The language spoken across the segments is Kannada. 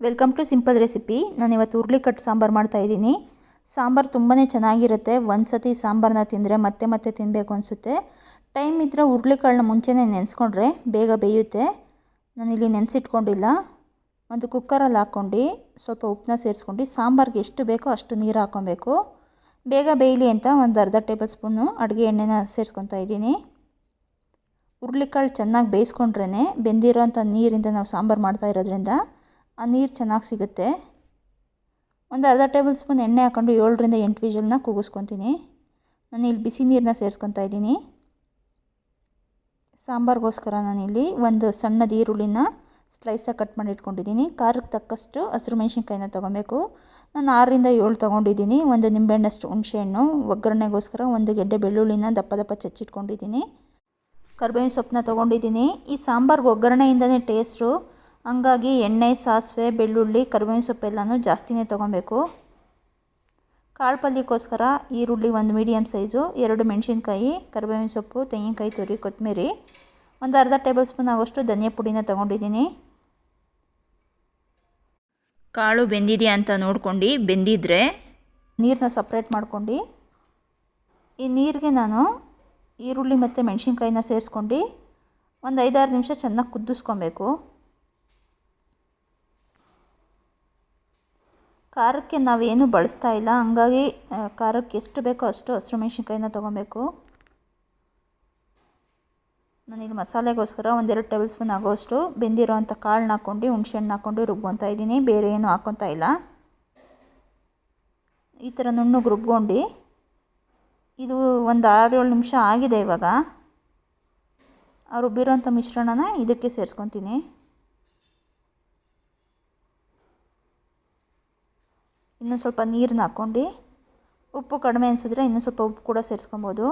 ವೆಲ್ಕಮ್ ಟು ಸಿಂಪಲ್ ರೆಸಿಪಿ ನಾನು ಇವತ್ತು ಹುರ್ಲಿಕಟ್ಟು ಸಾಂಬಾರು ಮಾಡ್ತಾ ಇದ್ದೀನಿ. ಸಾಂಬಾರು ತುಂಬಾ ಚೆನ್ನಾಗಿರುತ್ತೆ. ಒಂದು ಸತಿ ಸಾಂಬಾರನ್ನ ತಿಂದರೆ ಮತ್ತೆ ಮತ್ತೆ ತಿನ್ನಬೇಕು ಅನಿಸುತ್ತೆ. ಟೈಮ್ ಇದ್ದರೆ ಹುರ್ಲಿಕಾಳನ್ನ ಮುಂಚೆನೇ ನೆನೆಸ್ಕೊಂಡ್ರೆ ಬೇಗ ಬೇಯುತ್ತೆ. ನಾನು ಇಲ್ಲಿ ನೆನೆಸಿಟ್ಕೊಂಡಿಲ್ಲ. ಒಂದು ಕುಕ್ಕರಲ್ಲಿ ಹಾಕ್ಕೊಂಡು ಸ್ವಲ್ಪ ಉಪ್ಪನ್ನ ಸೇರಿಸ್ಕೊಂಡು ಸಾಂಬಾರಿಗೆ ಎಷ್ಟು ಬೇಕೋ ಅಷ್ಟು ನೀರು ಹಾಕ್ಕೊಬೇಕು. ಬೇಗ ಬೇಯಲಿ ಅಂತ ಒಂದು ಅರ್ಧ ಟೇಬಲ್ ಸ್ಪೂನು ಅಡುಗೆ ಎಣ್ಣೆನ ಸೇರಿಸ್ಕೊತಾ ಇದ್ದೀನಿ. ಹುರ್ಲಿಕಾಳು ಚೆನ್ನಾಗಿ ಬೇಯಿಸ್ಕೊಂಡ್ರೇ ಬೆಂದಿರೋ ಅಂಥ ನೀರಿಂದ ನಾವು ಸಾಂಬಾರು ಮಾಡ್ತಾ ಇರೋದ್ರಿಂದ ಆ ನೀರು ಚೆನ್ನಾಗಿ ಸಿಗುತ್ತೆ. ಒಂದು ಅರ್ಧ ಟೇಬಲ್ ಸ್ಪೂನ್ ಎಣ್ಣೆ ಹಾಕ್ಕೊಂಡು ಏಳರಿಂದ ಎಂಟು ವಿಜಲ್ನ ಕೂಗಿಸ್ಕೊತೀನಿ ನಾನು ಇಲ್ಲಿ ಬಿಸಿ ನೀರನ್ನ ಸೇರಿಸ್ಕೊತಾ ಇದ್ದೀನಿ. ಸಾಂಬಾರ್ಗೋಸ್ಕರ ನಾನಿಲ್ಲಿ ಒಂದು ಸಣ್ಣದ ಈರುಳ್ಳಿನ ಸ್ಲೈಸಾಗಿ ಕಟ್ ಮಾಡಿ ಇಟ್ಕೊಂಡಿದ್ದೀನಿ. ಖಾರಕ್ಕೆ ತಕ್ಕಷ್ಟು ಹಸಿರು ಮೆಣಸಿನ್ಕಾಯಿನ ತೊಗೊಬೇಕು. ನಾನು ಆರರಿಂದ ಏಳು ತೊಗೊಂಡಿದ್ದೀನಿ. ಒಂದು ನಿಂಬೆಹಣ್ಣಷ್ಟು ಹುಣಸೆಹಣ್ಣು, ಒಗ್ಗರಣೆಗೋಸ್ಕರ ಒಂದು ಗೆಡ್ಡೆ ಬೆಳ್ಳುಳ್ಳಿನ ದಪ್ಪ ದಪ್ಪ ಚಚ್ಚಿಟ್ಕೊಂಡಿದ್ದೀನಿ. ಕರ್ಬೇವಿನ ಸೊಪ್ಪನ್ನ ತೊಗೊಂಡಿದ್ದೀನಿ. ಈ ಸಾಂಬಾರ್ಗೆ ಒಗ್ಗರಣೆಯಿಂದನೇ ಟೇಸ್ಟು ಹಂಗಾಗಿ ಎಣ್ಣೆ, ಸಾಸಿವೆ, ಬೆಳ್ಳುಳ್ಳಿ, ಕರ್ಬೇವಿನ ಸೊಪ್ಪೆಲ್ಲನೂ ಜಾಸ್ತಿನೇ ತೊಗೊಬೇಕು ಕಾಳು ಪಲ್ಯಕ್ಕೋಸ್ಕರ ಈರುಳ್ಳಿ ಒಂದು ಮೀಡಿಯಮ್ ಸೈಜು, ಎರಡು ಮೆಣಸಿನ್ಕಾಯಿ, ಕರಿಬೇವಿನ ಸೊಪ್ಪು, ತೆಂಗಿನಕಾಯಿ, ತುರಿ, ಕೊತ್ತಂಬರಿ. ಒಂದು ಅರ್ಧ ಟೇಬಲ್ ಸ್ಪೂನ್ ಆಗೋಷ್ಟು ಧನಿಯಾ ಪುಡಿನ ತೊಗೊಂಡಿದ್ದೀನಿ. ಕಾಳು ಬೆಂದಿದೆಯಾ ಅಂತ ನೋಡ್ಕೊಂಡು ಬೆಂದಿದ್ರೆ ನೀರನ್ನ ಸಪ್ರೇಟ್ ಮಾಡ್ಕೊಂಡು, ಈ ನೀರಿಗೆ ನಾನು ಈರುಳ್ಳಿ ಮತ್ತು ಮೆಣಸಿನ್ಕಾಯಿನ ಸೇರಿಸ್ಕೊಂಡು ಒಂದು ಐದಾರು ನಿಮಿಷ ಚೆನ್ನಾಗಿ ಕುದಿಸ್ಕೊಬೇಕು. ಖಾರಕ್ಕೆ ನಾವೇನು ಬಳಸ್ತಾ ಇಲ್ಲ. ಹಂಗಾಗಿ ಖಾರಕ್ಕೆ ಎಷ್ಟು ಬೇಕೋ ಅಷ್ಟು ಹಸಿರು ಮೆಣಸಿನ್ಕಾಯಿನ ತೊಗೊಬೇಕು. ನಾನಿಲ್ಲಿ ಮಸಾಲೆಗೋಸ್ಕರ ಒಂದೆರಡು ಟೇಬಲ್ ಸ್ಪೂನ್ ಆಗೋಷ್ಟು ಬೆಂದಿರೋ ಅಂಥ ಕಾಳನ್ನ ಹಾಕ್ಕೊಂಡು ಹುಣ್ಸೆಹಣ್ಣು ಹಾಕ್ಕೊಂಡು ರುಬ್ಕೊತಾ ಇದ್ದೀನಿ. ಬೇರೆ ಏನು ಹಾಕ್ಕೊತಾ ಇಲ್ಲ. ಈ ಥರ ನುಣ್ಣಗೆ ರುಬ್ಕೊಂಡು, ಇದು ಒಂದು ಆರು ಏಳು ನಿಮಿಷ ಆಗಿದೆ ಇವಾಗ. ಆ ರುಬ್ಬಿರೋಂಥ ಮಿಶ್ರಣನ ಇದಕ್ಕೆ ಸೇರಿಸ್ಕೊತೀನಿ. ಇನ್ನೂ ಸ್ವಲ್ಪ ನೀರನ್ನ ಹಾಕ್ಕೊಂಡು ಉಪ್ಪು ಕಡಿಮೆ ಅನಿಸಿದ್ರೆ ಇನ್ನೂ ಸ್ವಲ್ಪ ಉಪ್ಪು ಕೂಡ ಸೇರಿಸ್ಕೊಬೋದು.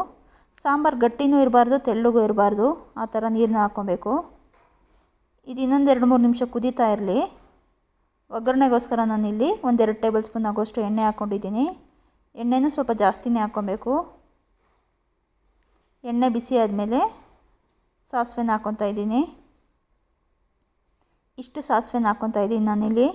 ಸಾಂಬಾರು ಗಟ್ಟಿನೂ ಇರಬಾರ್ದು, ತೆಳ್ಳಗೂ ಇರಬಾರ್ದು. ಆ ಥರ ನೀರನ್ನ ಹಾಕ್ಕೊಬೇಕು. ಇದು ಇನ್ನೊಂದು ಎರಡು ಮೂರು ನಿಮಿಷ ಕುದೀತಾ ಇರಲಿ. ಒಗ್ಗರಣೆಗೋಸ್ಕರ ನಾನಿಲ್ಲಿ ಒಂದೆರಡು ಟೇಬಲ್ ಸ್ಪೂನ್ ಆಗೋಷ್ಟು ಎಣ್ಣೆ ಹಾಕ್ಕೊಂಡಿದ್ದೀನಿ. ಎಣ್ಣೆನೂ ಸ್ವಲ್ಪ ಜಾಸ್ತಿನೇ ಹಾಕ್ಕೊಬೇಕು. ಎಣ್ಣೆ ಬಿಸಿ ಆದಮೇಲೆ ಸಾಸಿವೆನ ಹಾಕ್ಕೊತಾ ಇದ್ದೀನಿ. ಇಷ್ಟು ಸಾಸಿವೆನ ಹಾಕ್ಕೊತಾ ಇದ್ದೀನಿ ನಾನಿಲ್ಲಿ.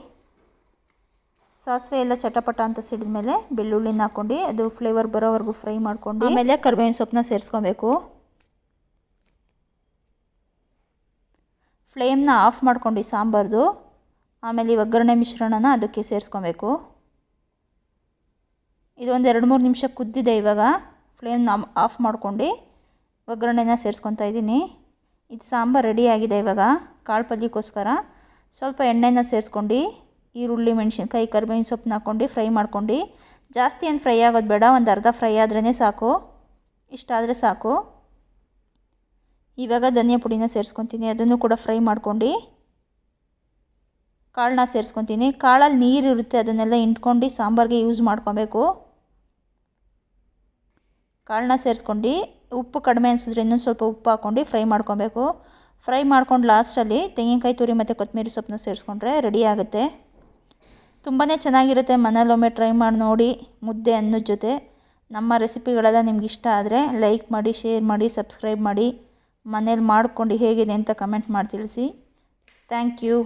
ಸಾಸಿವೆ ಎಲ್ಲ ಚಟಪಟ ಅಂತ ಸಿಡಿದ ಮೇಲೆ ಬೆಳ್ಳುಳ್ಳಿನ ಹಾಕ್ಕೊಂಡು ಅದು ಫ್ಲೇವರ್ ಬರೋವರೆಗೂ ಫ್ರೈ ಮಾಡ್ಕೊಂಡು ಆಮೇಲೆ ಕರ್ಬೇವಿನ ಸೊಪ್ಪನ್ನ ಸೇರಿಸ್ಕೊಬೇಕು. ಫ್ಲೇಮ್ನ ಆಫ್ ಮಾಡ್ಕೊಂಡು ಸಾಂಬಾರ್ದು. ಆಮೇಲೆ ಈ ಒಗ್ಗರಣೆ ಮಿಶ್ರಣನ ಅದಕ್ಕೆ ಸೇರಿಸ್ಕೊಬೇಕು. ಇದೊಂದು ಎರಡು ಮೂರು ನಿಮಿಷ ಕುದ್ದಿದೆ ಇವಾಗ. ಫ್ಲೇಮ್ನ ಆಫ್ ಮಾಡ್ಕೊಂಡು ಒಗ್ಗರಣೆನ ಸೇರಿಸ್ಕೊತಾ ಇದ್ದೀನಿ. ಇದು ಸಾಂಬಾರು ರೆಡಿ ಆಗಿದೆ ಇವಾಗ. ಕಾಳು ಪಲ್ಯಕ್ಕೋಸ್ಕರ ಸ್ವಲ್ಪ ಎಣ್ಣೆನ ಸೇರಿಸ್ಕೊಂಡು ಈರುಳ್ಳಿ, ಮೆಣಸಿನ್ಕಾಯಿ, ಕರಿಬೇವಿನ ಸೊಪ್ಪನ್ನ ಹಾಕ್ಕೊಂಡು ಫ್ರೈ ಮಾಡ್ಕೊಂಡು ಜಾಸ್ತಿ ಏನು ಫ್ರೈ ಆಗೋದು ಬೇಡ, ಒಂದು ಅರ್ಧ ಫ್ರೈ ಆದ್ರೇ ಸಾಕು. ಇಷ್ಟಾದರೆ ಸಾಕು. ಇವಾಗ ಧನಿಯಾ ಪುಡಿನ ಸೇರಿಸ್ಕೊತೀನಿ, ಅದನ್ನು ಕೂಡ ಫ್ರೈ ಮಾಡ್ಕೊಂಡು ಕಾಳನ್ನ ಸೇರಿಸ್ಕೊತೀನಿ. ಕಾಳಲ್ಲಿ ನೀರು ಇರುತ್ತೆ, ಅದನ್ನೆಲ್ಲ ಇಂಟ್ಕೊಂಡು ಸಾಂಬಾರಿಗೆ ಯೂಸ್ ಮಾಡ್ಕೊಬೇಕು. ಕಾಳನ್ನ ಸೇರಿಸ್ಕೊಂಡು ಉಪ್ಪು ಕಡಿಮೆ ಅನಿಸಿದ್ರೆ ಇನ್ನೊಂದು ಸ್ವಲ್ಪ ಉಪ್ಪು ಹಾಕ್ಕೊಂಡು ಫ್ರೈ ಮಾಡ್ಕೊಬೇಕು. ಫ್ರೈ ಮಾಡ್ಕೊಂಡು ಲಾಸ್ಟಲ್ಲಿ ತೆಂಗಿನಕಾಯಿ, ತುರಿ ಮತ್ತು ಕೊತ್ತಂಬರಿ ಸೊಪ್ಪನ್ನ ಸೇರಿಸ್ಕೊಂಡ್ರೆ ರೆಡಿ ಆಗುತ್ತೆ. ತುಂಬಾ ಚೆನ್ನಾಗಿರುತ್ತೆ ಮನೇಲೊಮ್ಮೆ ಟ್ರೈ ಮಾಡಿ ನೋಡಿ ಮುದ್ದೆ ಅನ್ನದ ಜೊತೆ. ನಮ್ಮ ರೆಸಿಪಿಗಳೆಲ್ಲ ನಿಮ್ಗೆ ಇಷ್ಟ ಆದರೆ ಲೈಕ್ ಮಾಡಿ, ಶೇರ್ ಮಾಡಿ, ಸಬ್ಸ್ಕ್ರೈಬ್ ಮಾಡಿ. ಮನೇಲಿ ಮಾಡ್ಕೊಂಡು ಹೇಗಿದೆ ಅಂತ ಕಮೆಂಟ್ ಮಾಡಿ ತಿಳಿಸಿ. Thank you.